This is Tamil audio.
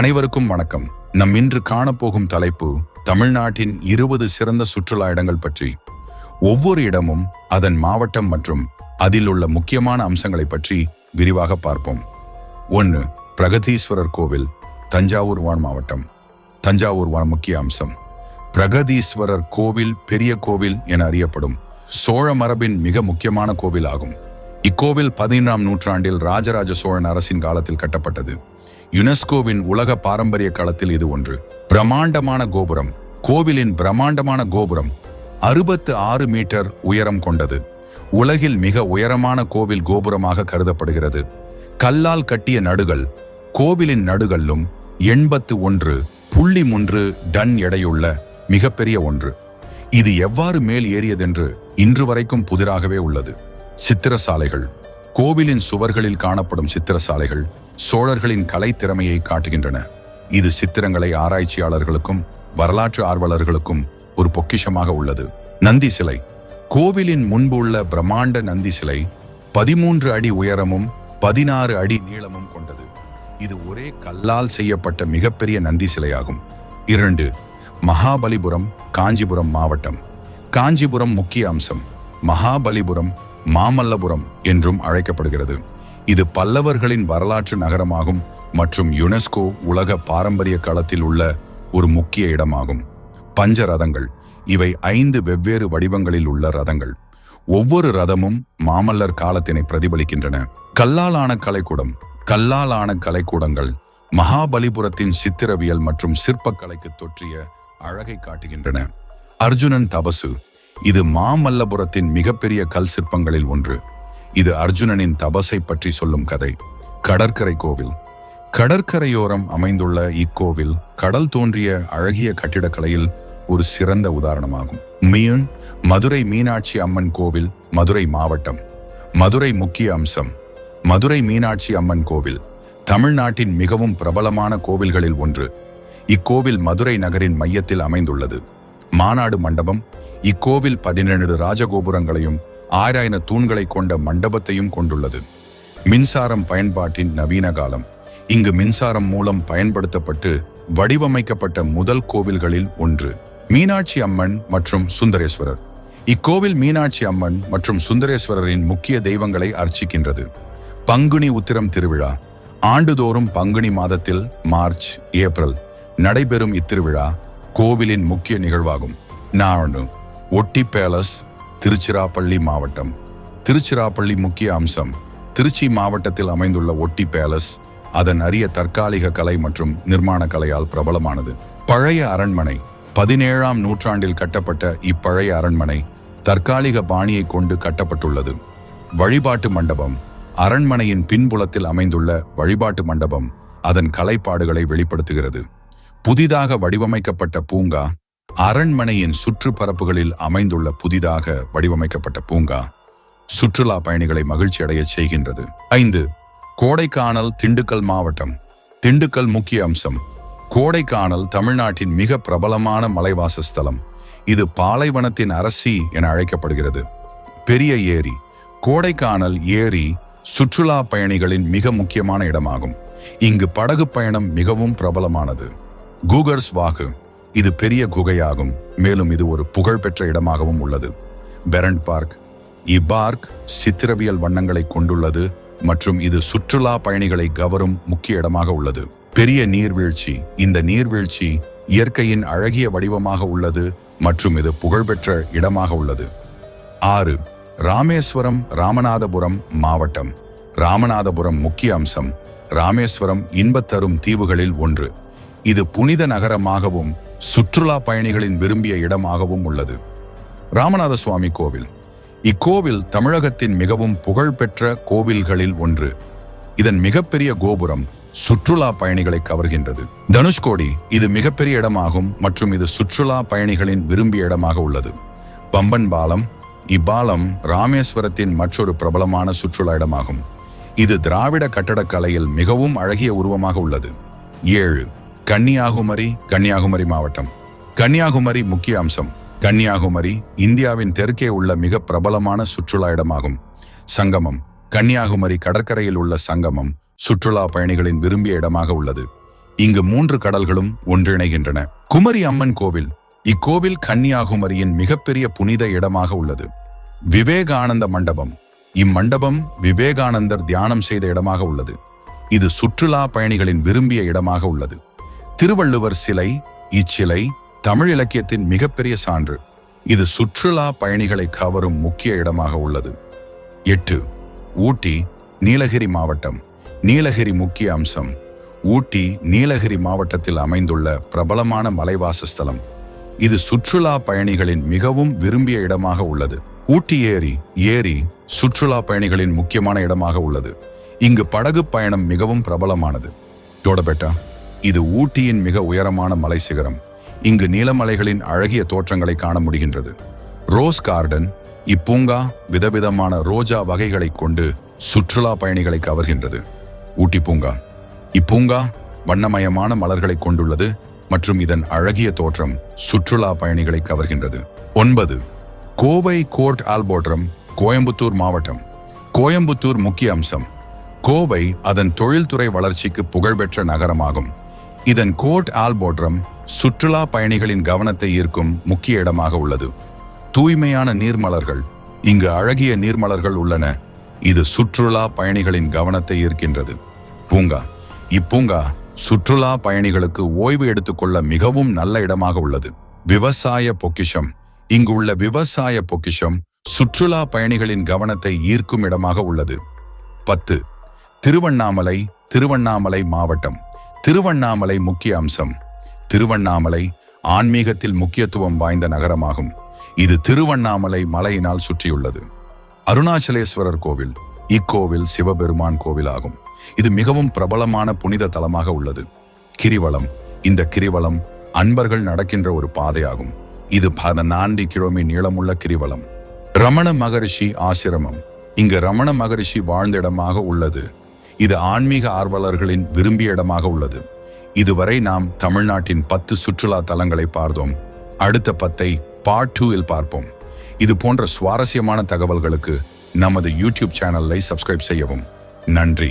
அனைவருக்கும் வணக்கம். நம் இன்று காணப்போகும் தலைப்பு தமிழ்நாட்டின் இருபது சிறந்த சுற்றுலா இடங்கள் பற்றி. ஒவ்வொரு இடமும் அதன் மாவட்டம் மற்றும் அதில் உள்ள முக்கியமான அம்சங்களை பற்றி விரிவாக பார்ப்போம். ஒன்று பிரகதீஸ்வரர் கோவில் தஞ்சாவூர் வான் மாவட்டம். தஞ்சாவூர் வான் முக்கிய அம்சம். பிரகதீஸ்வரர் கோவில் பெரிய கோவில் என அறியப்படும் சோழ மரபின் மிக முக்கியமான கோவில் ஆகும் இக்கோவில் பதினேழாம் நூற்றாண்டில் ராஜராஜ சோழன் அரசின் காலத்தில் கட்டப்பட்டது. யுனெஸ்கோவின் உலக பாரம்பரிய களத்தில் இது ஒன்று. பிரம்மாண்டமான கோபுரம் கோவிலின் பிரம்மாண்டமான கோபுரம் அறுபத்து ஆறு மீட்டர் உயரம் கொண்டது. உலகில் மிக உயரமான கோவில் கோபுரமாக கருதப்படுகிறது. கல்லால் கட்டிய நடுகள் கோவிலின் நடுகல்லும் எண்பத்து ஒன்று புள்ளி மூன்று டன் எடையுள்ள மிகப்பெரிய ஒன்று. இது எவ்வாறு மேல் ஏறியதென்று இன்று வரைக்கும் புதிராகவே உள்ளது. சித்திரசாலைகள் கோவிலின் சுவர்களில் காணப்படும் சித்திரசாலைகள் சோழர்களின் கலை திறமையை காட்டுகின்றன. இது சித்திரங்களை ஆராய்ச்சியாளர்களுக்கும் வரலாற்று ஆர்வலர்களுக்கும் ஒரு பொக்கிஷமாக உள்ளது. நந்தி சிலை. கோவிலின் முன்பு உள்ள பிரம்மாண்ட நந்தி சிலை பதிமூன்று அடி உயரமும் பதினாறு அடி நீளமும் கொண்டது. இது ஒரே கல்லால் செய்யப்பட்ட மிகப்பெரிய நந்தி சிலையாகும். இரண்டு மகாபலிபுரம் காஞ்சிபுரம் மாவட்டம். காஞ்சிபுரம் முக்கிய அம்சம். மகாபலிபுரம் மாமல்லபுரம் என்றும் அழைக்கப்படுகிறது. இது பல்லவர்களின் வரலாற்று நகரமாகும் மற்றும் யுனெஸ்கோ உலக பாரம்பரிய களத்தில் உள்ள ஒரு முக்கிய இடமாகும். பஞ்ச ரதங்கள் இவை ஐந்து வெவ்வேறு வடிவங்களில் உள்ள ரதங்கள். ஒவ்வொரு ரதமும் மாமல்லர் காலத்தினை பிரதிபலிக்கின்றன. கல்லாலான கலைக்கூடம் கல்லாலான கலைக்கூடங்கள் மகாபலிபுரத்தின் சித்திரவியல் மற்றும் சிற்பக்கலைக்கு தொற்றிய அழகை காட்டுகின்றன. அர்ஜுனன் தபசு இது மாமல்லபுரத்தின் மிகப்பெரிய கல் சிற்பங்களில் ஒன்று. இது அர்ஜுனனின் தபசை பற்றி சொல்லும் கதை. கடற்கரை கோவில். கடற்கரையோரம் அமைந்துள்ள இக்கோவில் கடல் தோன்றிய அழகிய கட்டிடக்கலையில் ஒரு சிறந்த உதாரணமாகும். மீன் மதுரை மீனாட்சி அம்மன் கோவில் மதுரை மாவட்டம். மதுரை முக்கிய அம்சம். மதுரை மீனாட்சி அம்மன் கோவில் தமிழ்நாட்டின் மிகவும் பிரபலமான கோவில்களில் ஒன்று. இக்கோவில் மதுரை நகரின் மையத்தில் அமைந்துள்ளது. மாநாடு மண்டபம் இக்கோவில் பதினேழு ராஜகோபுரங்களையும் ஆயிரம் தூண்களை கொண்ட மண்டபத்தையும் கொண்டுள்ளது. மின்சாரம் பயன்பாட்டின் நவீன காலம். இங்கு மின்சாரம் மூலம் பயன்படுத்தப்பட்டு வடிவமைக்கப்பட்ட முதல் கோவில்களில் ஒன்று மீனாட்சி அம்மன் மற்றும் சுந்தரேஸ்வரர். இக்கோவில் மீனாட்சி அம்மன் மற்றும் சுந்தரேஸ்வரரின் முக்கிய தெய்வங்களை அர்ச்சிக்கின்றது. பங்குனி உத்திரம் திருவிழா. ஆண்டுதோறும் பங்குனி மாதத்தில் மார்ச் ஏப்ரல் நடைபெறும் இத்திருவிழா கோவிலின் முக்கிய நிகழ்வாகும். நானு ஒட்டி பேலஸ் திருச்சிராப்பள்ளி மாவட்டம். திருச்சிராப்பள்ளி முக்கிய அம்சம் திருச்சி மாவட்டத்தில் அமைந்துள்ள ஒட்டி பேலஸ் அதன் அரிய தற்காலிக கலை மற்றும் நிர்மாண கலையால் பிரபலமானது. பழைய அரண்மனை பதினேழாம் நூற்றாண்டில் கட்டப்பட்ட இப்பழைய அரண்மனை தற்காலிக பாணியை கொண்டு கட்டப்பட்டுள்ளது. வழிபாட்டு மண்டபம் அரண்மனையின் பின்புலத்தில் அமைந்துள்ள வழிபாட்டு மண்டபம் அதன் கலைப்பாடுகளை வெளிப்படுத்துகிறது. புதிதாக வடிவமைக்கப்பட்ட பூங்கா அரண்மனையின் சுற்றுப்பரப்புகளில் அமைந்துள்ள புதிதாக வடிவமைக்கப்பட்ட பூங்கா சுற்றுலா பயணிகளை மகிழ்ச்சி அடைய செய்கின்றது. ஐந்து கோடைக்கானல் திண்டுக்கல் மாவட்டம். திண்டுக்கல் முக்கிய அம்சம் கோடைக்கானல் தமிழ்நாட்டின் மிக பிரபலமான மலைவாச ஸ்தலம். இது பாலைவனத்தின் அரசி என அழைக்கப்படுகிறது. பெரிய ஏரி கோடைக்கானல் ஏரி சுற்றுலா பயணிகளின் மிக முக்கியமான இடமாகும். இங்கு படகு பயணம் மிகவும் பிரபலமானது. கூகர்ஸ் வாகு இது பெரிய குகையாகும். மேலும் இது ஒரு புகழ்பெற்ற இடமாகவும் உள்ளது. Parent park. இப்பார்க் சித்திரவியல் வண்ணங்களை கொண்டுள்ளது மற்றும் இது சுற்றுலா பயணிகளை கவரும் முக்கிய இடமாக உள்ளது. பெரிய நீர்வீழ்ச்சி. இந்த நீர்வீழ்ச்சி இயற்கையின் அழகிய வடிவமாக உள்ளது மற்றும் இது புகழ்பெற்ற இடமாக உள்ளது. ஆறு. ராமேஸ்வரம் ராமநாதபுரம் மாவட்டம். ராமநாதபுரம் முக்கிய அம்சம். ராமேஸ்வரம் இன்பத்தரும் தீவுகளில் ஒன்று. இது புனித நகரமாகவும் சுற்றுலா பயணிகளின் விரும்பிய இடமாகவும் உள்ளது. ராமநாத சுவாமி கோவில். இக்கோவில் தமிழகத்தின் மிகவும் புகழ்பெற்ற கோவில்களில் ஒன்று. இதன் மிகப்பெரிய கோபுரம் சுற்றுலா பயணிகளை கவர்கின்றது. தனுஷ்கோடி இது மிகப்பெரிய இடமாகும் மற்றும் இது சுற்றுலா பயணிகளின் விரும்பிய இடமாக உள்ளது. பம்பன் பாலம் இப்பாலம் ராமேஸ்வரத்தின் மற்றொரு பிரபலமான சுற்றுலா இடமாகும். இது திராவிட கட்டடக்கலையில் மிகவும் அழகிய உருவமாக உள்ளது. ஏழு கன்னியாகுமரி கன்னியாகுமரி மாவட்டம். கன்னியாகுமரி முக்கிய அம்சம். கன்னியாகுமரி இந்தியாவின் தெற்கே உள்ள மிக பிரபலமான சுற்றுலா இடமாகும். சங்கமம். கன்னியாகுமரி கடற்கரையில் உள்ள சங்கமம் சுற்றுலா பயணிகளின் விரும்பிய இடமாக உள்ளது. இங்கு மூன்று கடல்களும் ஒன்றிணைகின்றன. குமரி அம்மன் கோவில். இக்கோவில் கன்னியாகுமரியின் மிகப்பெரிய புனித இடமாக உள்ளது. விவேகானந்த மண்டபம். இம்மண்டபம் விவேகானந்தர் தியானம் செய்த இடமாக உள்ளது. இது சுற்றுலா பயணிகளின் விரும்பிய இடமாக உள்ளது. திருவள்ளுவர் சிலை இச்சிலை தமிழ் இலக்கியத்தின் மிகப்பெரிய சான்று. இது சுற்றுலா பயணிகளை கவரும் முக்கிய இடமாக உள்ளது. எட்டு ஊட்டி நீலகிரி மாவட்டம். நீலகிரி முக்கிய அம்சம் ஊட்டி நீலகிரி மாவட்டத்தில் அமைந்துள்ள பிரபலமான மலைவாசஸ்தலம் இது சுற்றுலா பயணிகளின் மிகவும் விரும்பிய இடமாக உள்ளது. ஊட்டி ஏரி ஏரி சுற்றுலா பயணிகளின் முக்கியமான இடமாக உள்ளது. இங்கு படகு பயணம் மிகவும் பிரபலமானது. ஜோடபேட்டா. இது ஊட்டியின் மிக உயரமான மலை சிகரம். இங்கு நீலமலைகளின் அழகிய தோற்றங்களை காண முடிகின்றது. ரோஸ் கார்டன் இப்பூங்கா விதவிதமான ரோஜா வகைகளை கொண்டு சுற்றுலா பயணிகளை கவர்கின்றது. ஊட்டி பூங்கா. இப்பூங்கா வண்ணமயமான மலர்களை கொண்டுள்ளது மற்றும் இதன் அழகிய தோற்றம் சுற்றுலா பயணிகளை கவர்கின்றது. ஒன்பது. கோவை கோர்ட் ஆல்போட்ரம் கோயம்புத்தூர் மாவட்டம். கோயம்புத்தூர் முக்கிய அம்சம். கோவை அதன் தொழில்துறை வளர்ச்சிக்கு புகழ்பெற்ற நகரமாகும். இதன் கோர்ட் ஆல்போட்ரம் சுற்றுலா பயணிகளின் கவனத்தை ஈர்க்கும் முக்கிய இடமாக உள்ளது. தூய்மையான நீர்மலர்கள் இங்கு அழகிய நீர்மலர்கள் உள்ளன. இது சுற்றுலா பயணிகளின் கவனத்தை ஈர்க்கின்றது. பூங்கா. இப்பூங்கா சுற்றுலா பயணிகளுக்கு ஓய்வு எடுத்துக்கொள்ள மிகவும் நல்ல இடமாக உள்ளது. விவசாய பொக்கிஷம். இங்கு உள்ள விவசாய பொக்கிஷம் சுற்றுலா பயணிகளின் கவனத்தை ஈர்க்கும் இடமாக உள்ளது. பத்து. திருவண்ணாமலை திருவண்ணாமலை மாவட்டம். திருவண்ணாமலை முக்கிய அம்சம். திருவண்ணாமலை ஆன்மீகத்தில் முக்கியத்துவம் வாய்ந்த நகரமாகும். இது திருவண்ணாமலை மலையினால் சுற்றியுள்ளது. அருணாச்சலேஸ்வரர் கோவில் இக்கோவில் சிவபெருமான் கோவில் ஆகும் இது மிகவும் பிரபலமான புனித தலமாக உள்ளது. கிரிவலம் இந்த கிரிவலம் அன்பர்கள் நடக்கின்ற ஒரு பாதையாகும். இது பதினான்கு கிலோமீ நீளமுள்ள கிரிவலம். ரமண மகரிஷி ஆசிரமம். இங்கு ரமண மகரிஷி வாழ்ந்த இடமாக உள்ளது. இது ஆன்மீக ஆர்வலர்களின் விரும்பிய இடமாக உள்ளது. இதுவரை நாம் தமிழ்நாட்டின் பத்து சுற்றுலா தலங்களை பார்த்தோம். அடுத்த பத்தை பார்ட் டூவில் பார்ப்போம். இது போன்ற சுவாரஸ்யமான தகவல்களுக்கு நமது யூடியூப் சேனலை சப்ஸ்கிரைப் செய்யவும். நன்றி.